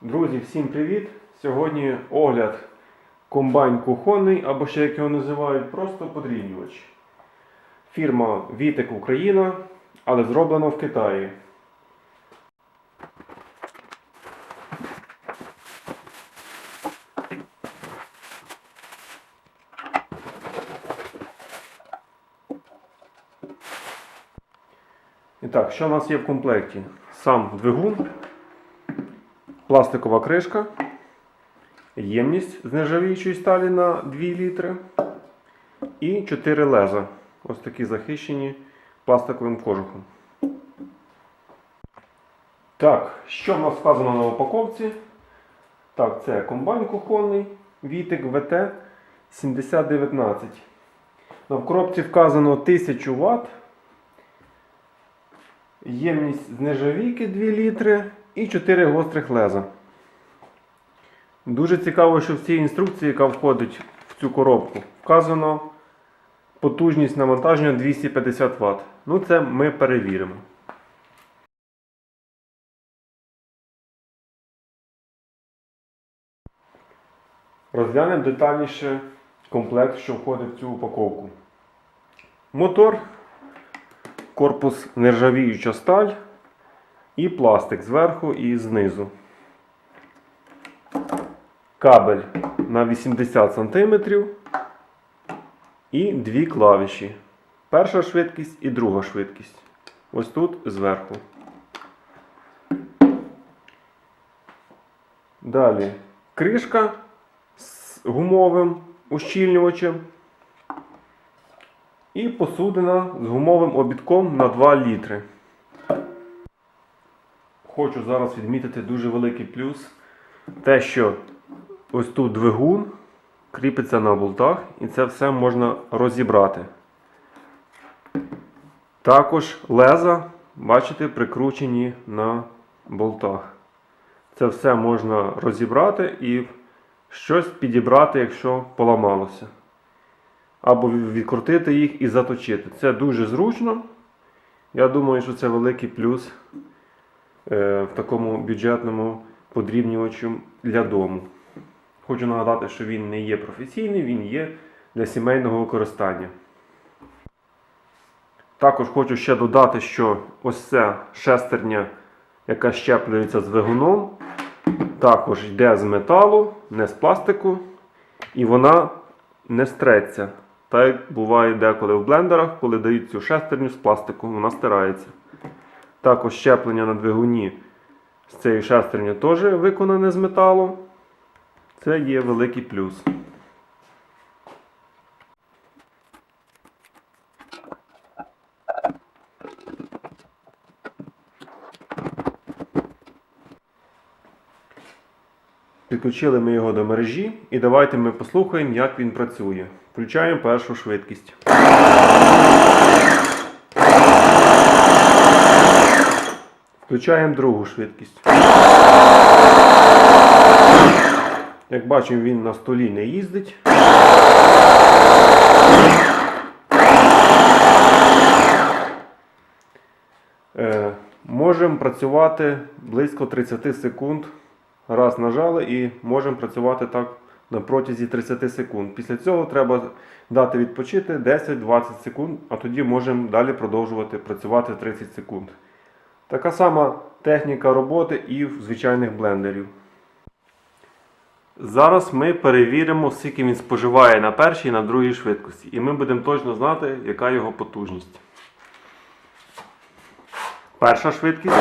Друзі, всім привіт! Сьогодні огляд комбайн кухонний, або ще як його називають, просто подрівнювач. Фірма Вітек Україна, але зроблено в Китаї. І так, що у нас є в комплекті? Сам двигун, пластикова кришка, ємність з нержавіючої сталі на 2 літри і 4 леза. Ось такі захищені пластиковим кожухом. Так, що в нас вказано на упаковці? Так, це комбайн кухонний Вітек ВТ 7019. В коробці вказано 1000 Вт. Ємність з нержавійки 2 літри і 4 гострих леза. Дуже цікаво, що в цій інструкції, яка входить в цю коробку, вказано потужність навантаження 250 Вт. Ну, це ми перевіримо. Розглянемо детальніше комплект, що входить в цю упаковку. Мотор корпус нержавіюча сталь і пластик зверху і знизу. Кабель на 80 см і дві клавіші. Перша швидкість і друга швидкість. Ось тут зверху. Далі кришка з гумовим ущільнювачем. І посудина з гумовим обідком на 2 літри. Хочу зараз відмітити дуже великий плюс. Те, що ось тут двигун кріпиться на болтах, і це все можна розібрати. Також леза, бачите, прикручені на болтах. Це все можна розібрати і щось підібрати, якщо поламалося або відкрутити їх і заточити. Це дуже зручно. Я думаю, що це великий плюс в такому бюджетному подрібнювачу для дому. Хочу нагадати, що він не є професійний, він є для сімейного використання. Також хочу ще додати, що ось ця шестерня, яка щеплюється з двигуном, також йде з металу, не з пластику, і вона не стреться. Так як буває деколи в блендерах, коли дають цю шестерню з пластику, вона стирається. Також щеплення на двигуні з цією шестерню теж виконане з металу. Це є великий плюс. Підключили ми його до мережі і давайте ми послухаємо, як він працює. Включаємо першу швидкість. Включаємо другу швидкість. Як бачимо, він на столі не їздить. Е, можемо працювати близько 30 секунд. Раз нажали і можемо працювати так на протязі 30 секунд. Після цього треба дати відпочити 10-20 секунд, а тоді можемо далі продовжувати працювати 30 секунд. Така сама техніка роботи і в звичайних блендерів. Зараз ми перевіримо, скільки він споживає на першій і на другій швидкості. І ми будемо точно знати, яка його потужність. Перша швидкість.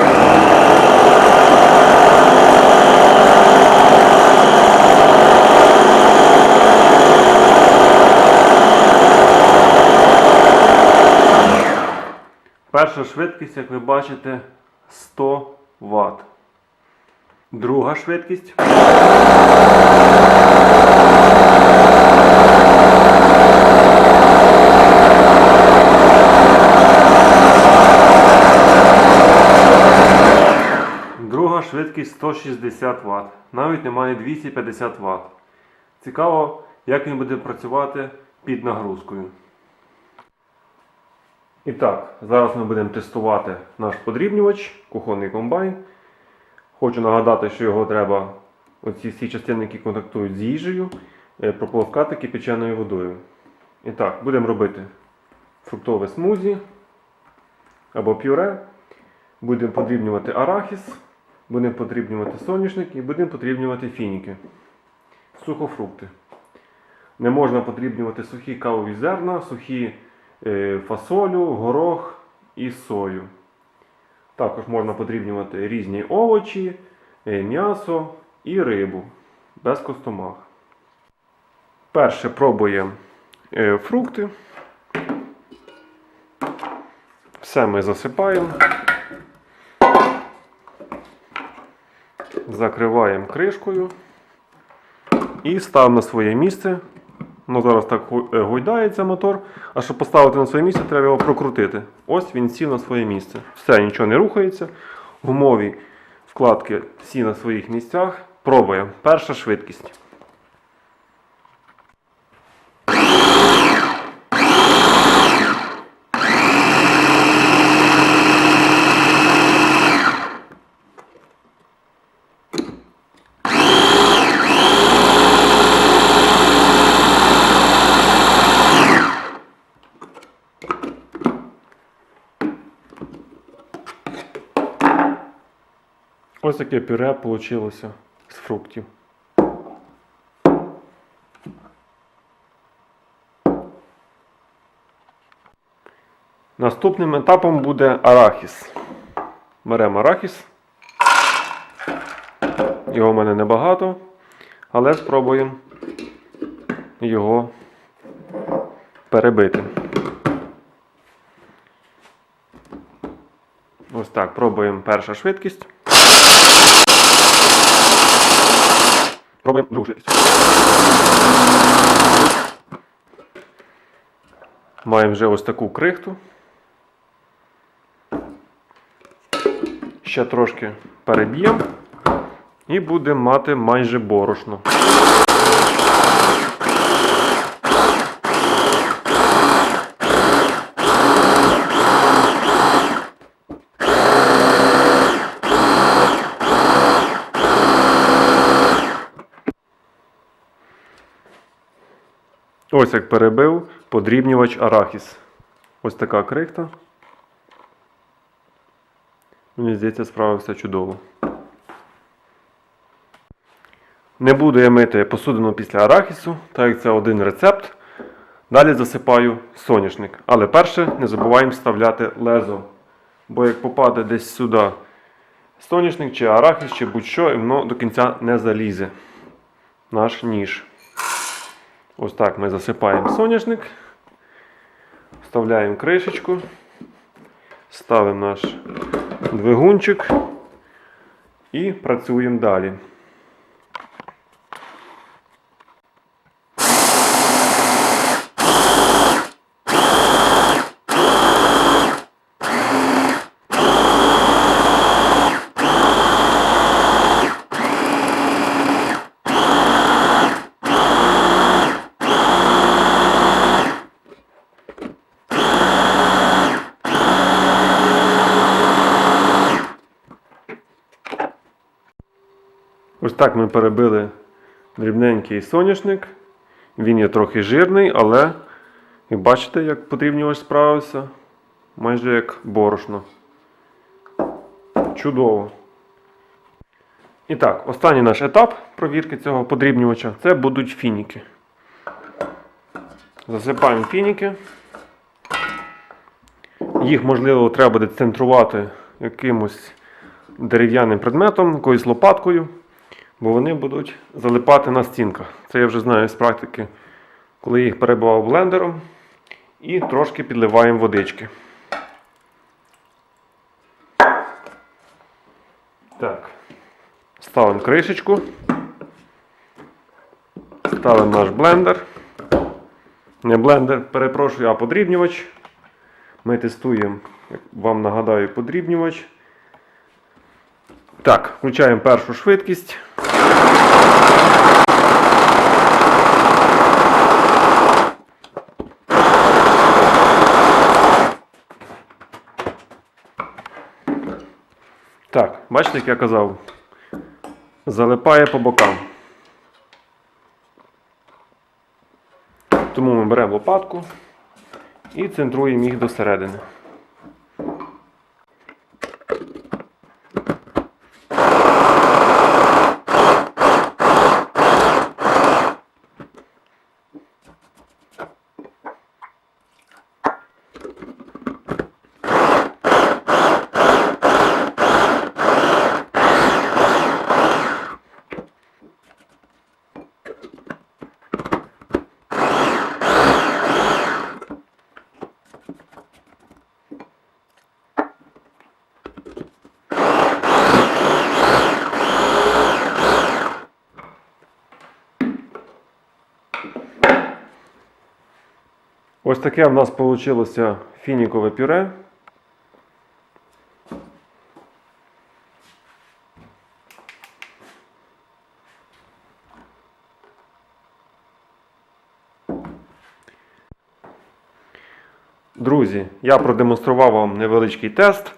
Перша швидкість, як ви бачите, 100 Вт. Друга швидкість. Друга швидкість 160 Вт. Навіть немає 250 Вт. Цікаво, як він буде працювати під нагрузкою. І так, зараз ми будемо тестувати наш подрібнювач, кухонний комбайн. Хочу нагадати, що його треба, оці всі частини, які контактують з їжею, е, прополоскати кипяченою водою. І так, будемо робити фруктове смузі або пюре. Будемо подрібнювати арахіс, будемо подрібнювати соняшник і будемо подрібнювати фініки. Сухофрукти. Не можна подрібнювати сухі кавові зерна, сухі фасолю, горох і сою. Також можна подрібнювати різні овочі, е, м'ясо і рибу без костомах. Перше пробуємо е, фрукти. Все ми засипаємо. Закриваємо кришкою і ставимо на своє місце. Ну, зараз так е, гойдається мотор, а щоб поставити на своє місце, треба його прокрутити. Ось він сів на своє місце. Все, нічого не рухається. Гумові вкладки всі на своїх місцях. Пробуємо. Перша швидкість. Ось таке пюре вийшло з фруктів. Наступним етапом буде арахіс. Беремо арахіс. Його в мене небагато, але спробуємо його перебити. Ось так, пробуємо перша швидкість. Пробуємо другу швидкість. Маємо вже ось таку крихту. Ще трошки переб'ємо і будемо мати майже борошно. Ось як перебив подрібнювач арахіс. Ось така крихта. Мені здається, справився чудово. Не буду я мити посудину після арахісу, так як це один рецепт. Далі засипаю соняшник. Але перше не забуваємо вставляти лезо. Бо як попаде десь сюди соняшник чи арахіс, чи будь-що, і воно до кінця не залізе. Наш ніж. Ось так ми засипаємо соняшник, вставляємо кришечку, ставимо наш двигунчик і працюємо далі. Так ми перебили дрібненький соняшник. Він є трохи жирний, але як бачите, як подрібнювач справився, майже як борошно. Чудово. І так, останній наш етап провірки цього подрібнювача це будуть фініки. Засипаємо фініки. Їх, можливо, треба буде центрувати якимось дерев'яним предметом, якоюсь лопаткою, бо вони будуть залипати на стінках. Це я вже знаю з практики, коли їх перебивав блендером і трошки підливаємо водички. Так. Ставимо кришечку. Ставимо наш блендер. Не блендер, перепрошую, а подрібнювач. Ми тестуємо, як вам нагадаю, подрібнювач. Так, включаємо першу швидкість. Так, бачите, як я казав, залипає по бокам. Тому ми беремо лопатку і центруємо їх до середини. Таке в нас вийшло фінікове пюре. Друзі, я продемонстрував вам невеличкий тест,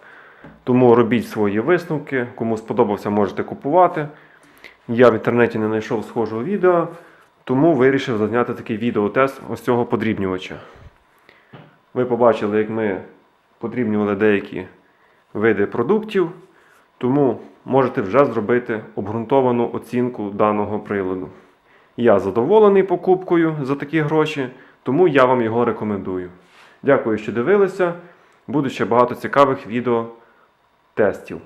тому робіть свої висновки. Кому сподобався, можете купувати. Я в інтернеті не знайшов схожого відео, тому вирішив зазняти такий відеотест ось цього подрібнювача. Ви побачили, як ми потрібнювали деякі види продуктів, тому можете вже зробити обґрунтовану оцінку даного приладу. Я задоволений покупкою за такі гроші, тому я вам його рекомендую. Дякую, що дивилися. Буде ще багато цікавих відео тестів.